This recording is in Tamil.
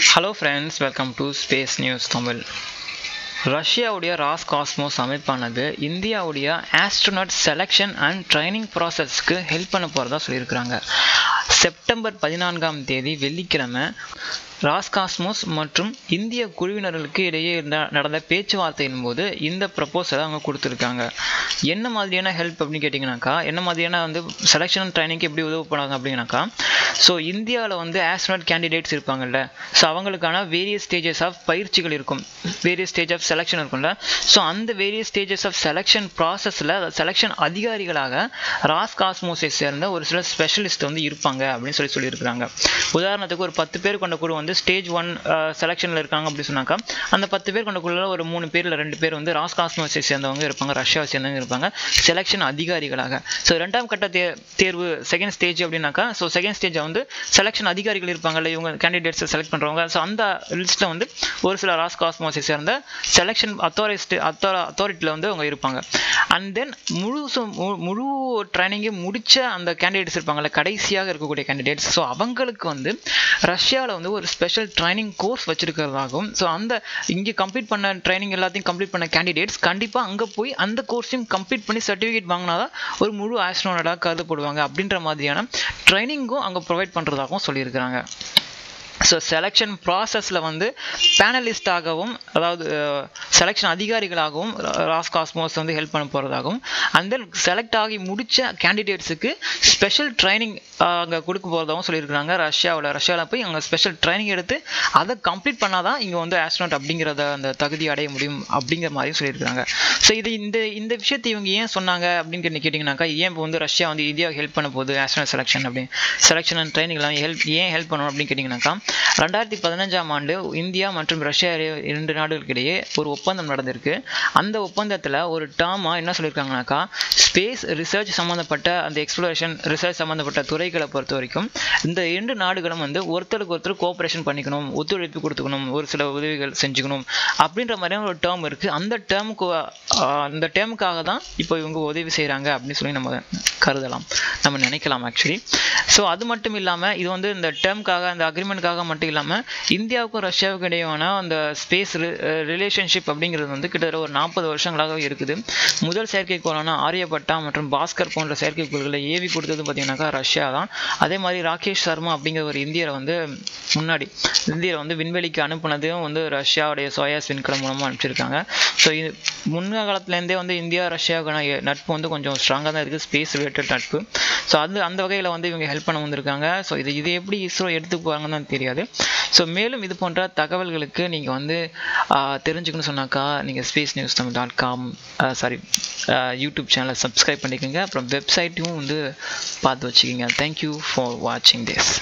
Hello friends welcome to space news Tamil ரஷ்யாவுடைய ராஸ் காஸ்மோஸ் அமைப்பானது இந்தியாவுடைய ஆஸ்ட்ரோனாட் செலெக்ஷன் அண்ட் ட்ரைனிங் ப்ராசஸ்க்கு ஹெல்ப் பண்ண போகிறதா சொல்லியிருக்கிறாங்க. செப்டம்பர் பதினான்காம் தேதி வெள்ளிக்கிழமை ராஸ்காஸ்மோஸ் மற்றும் இந்திய குழுவினர்களுக்கு இடையே இருந்த நடந்த பேச்சுவார்த்தையின் போது இந்த ப்ரப்போசலை அவங்க கொடுத்துருக்காங்க. என்ன மாதிரியான ஹெல்ப் அப்படின்னு கேட்டிங்கனாக்கா என்ன மாதிரியான வந்து செலெக்ஷன் ட்ரைனிங்க்கு எப்படி உதவி பண்ணாங்க அப்படின்னாக்கா ஸோ இந்தியாவில் வந்து ஆஸ்ட்ரோனாட் கேண்டிடேட்ஸ் இருப்பாங்கல்ல ஸோ அவங்களுக்கான வேரியஸ் ஸ்டேஜஸ் ஆஃப் பயிற்சிகள் இருக்கும். வேரியஸ் ஸ்டேஜ் ஆஃப் செலெக்ஷன் இருக்கும்ல ஸோ அந்த வேரியஸ் ஸ்டேஜஸ் ஆஃப் செலெக்ஷன் ப்ராசஸில் செலெக்ஷன் அதிகாரிகளாக ராஸ் காஸ்மோஸை சேர்ந்த ஒரு சில ஸ்பெஷலிஸ்ட் வந்து இருப்பாங்க அப்படின்னு சொல்லி சொல்லியிருக்கிறாங்க. உதாரணத்துக்கு ஒரு பத்து பேர் கொண்ட குழு வந்து ஸ்டேஜ் ஒன் செலெக்ஷனில் இருக்காங்க அப்படின்னு சொன்னாக்கா அந்த பத்து பேர் கொண்டக்குள்ள ஒரு மூணு பேரில் ரெண்டு பேர் வந்து ராஸ் காஸ்மோசை சேர்ந்தவங்க இருப்பாங்க ரஷ்யாவை சேர்ந்தவங்க இருப்பாங்க செலெக்ஷன் அதிகாரிகளாக. ஸோ ரெண்டாம் கட்ட தே தேர்வு செகண்ட் ஸ்டேஜ் அப்படின்னாக்கா ஸோ செகண்ட் ஸ்டேஜ் வந்து செலெக்ஷன் அதிகாரிகள் இருப்பாங்கல்ல இவங்க கேண்டிடேட்ஸை செலக்ட் பண்ணுறவங்க ஸோ அந்த லிஸ்ட்டில் வந்து ஒரு சில ராஸ் காஸ்மோஸை சேர்ந்த செலெக்ஷன் அத்தாரிஸ்ட் அத்தார அத்தாரிட்டியில் வந்து அவங்க இருப்பாங்க. அண்ட் தென் முழு முழு ட்ரைனிங்கே முடித்த அந்த கேண்டிடேட்ஸ் இருப்பாங்கல்ல கடைசியாக இருக்கக்கூடிய கேண்டிடேட்ஸ் ஸோ அவங்களுக்கு வந்து ரஷ்யாவில் வந்து ஒரு ஸ்பெஷல் ட்ரைனிங் கோர்ஸ் வச்சிருக்கிறதாகவும் ஸோ அந்த இங்கே கம்ப்ளீட் பண்ண ட்ரைனிங் எல்லாத்தையும் கம்ப்ளீட் பண்ண கேண்டிடேட்ஸ் கண்டிப்பாக அங்கே போய் அந்த கோர்ஸையும் கம்ப்ளீட் பண்ணி சர்டிஃபிகேட் வாங்கினாதான் ஒரு முழு ஆஸ்ட்ரோனடாக கருதப்படுவாங்க அப்படின்ற மாதிரியான ட்ரைனிங்கும் அங்கே ப்ரொவைட் பண்ணுறதாகவும் சொல்லியிருக்கிறாங்க. ஸோ செலெக்ஷன் ப்ராசஸில் வந்து பேனலிஸ்டாகவும் அதாவது செலெக்ஷன் அதிகாரிகளாகவும் ராஸ் காஸ்மோஸ் வந்து ஹெல்ப் பண்ண போகிறதாகவும் அண்ட் தென் செலக்ட் ஆகி முடித்த கேண்டிடேட்ஸுக்கு ஸ்பெஷல் ட்ரைனிங் அங்கே கொடுக்க போகிறதாகவும் சொல்லியிருக்கிறாங்க. ரஷ்யாவில் ரஷ்யாவில் போய் அங்கே ஸ்பெஷல் ட்ரைனிங் எடுத்து அதை கம்ப்ளீட் பண்ணால் தான் இங்கே வந்து ஆஸ்ட்ரோனாட் அப்படிங்கிறத அந்த தகுதி அடைய முடியும் அப்படிங்கிற மாதிரியும் சொல்லியிருக்கிறாங்க. ஸோ இது இந்த இந்த விஷயத்தை இவங்க ஏன் சொன்னாங்க அப்படின்னு கேட்டிங்கனாக்கா ஏன் இப்போ வந்து ரஷ்யா வந்து இந்தியாவுக்கு ஹெல்ப் பண்ண போகுது ஆஸ்ட்ரோனாட் செலெக்ஷன் அப்படின்னு செலெக்ஷன் அண்ட் ட்ரைனிங்லாம் ஹெல்ப் ஏன் ஹெல்ப் பண்ணணும் அப்படின்னு கேட்டிங்கனாக்கா ரெண்டாயிரத்தி பதினஞ்சாம் ஆண்டு இந்தியா மற்றும் ரஷ்யா இரண்டு நாடுகளுக்கு இடையே ஒரு ஒப்பந்தம் நடந்திருக்கு. அந்த ஒப்பந்தத்தில் ஒரு டேர்மாக என்ன சொல்லியிருக்காங்கனாக்கா ஸ்பேஸ் ரிசர்ச் சம்மந்தப்பட்ட அந்த எக்ஸ்ப்ளோரேஷன் ரிசர்ச் சம்மந்தப்பட்ட துறைகளை பொறுத்த வரைக்கும் இந்த இரண்டு நாடுகளும் வந்து ஒருத்தருக்கு ஒருத்தர் கோஆப்ரேஷன் பண்ணிக்கணும் ஒத்துழைப்பு கொடுத்துக்கணும் ஒரு சில உதவிகள் செஞ்சுக்கணும் அப்படின்ற மாதிரியான ஒரு டேர்ம் இருக்குது அந்த டேர்முக்கு அந்த டேர்முக்காக தான் இப்போ இவங்க உதவி செய்கிறாங்க அப்படின்னு சொல்லி நம்ம கருதலாம். நம்ம நினைக்கலாம் ஆக்சுவலி ஸோ அது மட்டும் இல்லாமல் இது வந்து இந்த டேர்முக்காக அந்த அக்ரிமெண்ட்காக மட்டும் இல்லாமல் இந்தியாவுக்கும் ரஷ்யாவுக்கும் இடையான அந்த ஸ்பேஸ் ரிலேஷன்ஷிப் அப்படிங்கிறது வந்து கிட்டத்தட்ட ஒரு நாற்பது வருஷங்களாக இருக்குது. முதல் செயற்கைக்கோளான ஆரியப்பட்டா மற்றும் பாஸ்கர் போன்ற செயற்கைக்கோள்களை ஏவி கொடுத்தது பார்த்தீங்கன்னாக்கா ரஷ்யா தான். அதே மாதிரி ராகேஷ் சர்மா அப்படிங்கிற ஒரு இந்தியரை வந்து முன்னாடி இந்தியரை வந்து விண்வெளிக்கு அனுப்புனதையும் வந்து ரஷ்யாவுடைய சோயாஸ் விண்கலம் மூலமாக அனுப்பிச்சிருக்காங்க. ஸோ இது முன்ன காலத்துலேருந்தே வந்து இந்தியா ரஷ்யாவுக்கான நட்பு வந்து கொஞ்சம் ஸ்ட்ராங்காக தான் இருக்குது. ஸ்பேஸ் ரிலேட்டட் நட்பு ஸோ அது அந்த வகையில் வந்து இவங்க ஹெல்ப் பண்ண வந்திருக்காங்க. ஸோ இது இது எப்படி இஸ்ரோ எடுத்துக்குவாங்கன்னு தான் தெரியாது. ஸோ மேலும் இது போன்ற தகவல்களுக்கு நீங்கள் வந்து தெரிஞ்சுக்கணும்னு சொன்னாக்கா நீங்கள் space news Tamil dot com sorry YouTube சேனலை சப்ஸ்கிரைப் பண்ணிக்கோங்க. அப்புறம் வெப்சைட்டையும் வந்து பார்த்து வச்சுக்கோங்க. தேங்க்யூ ஃபார் வாட்சிங் திஸ்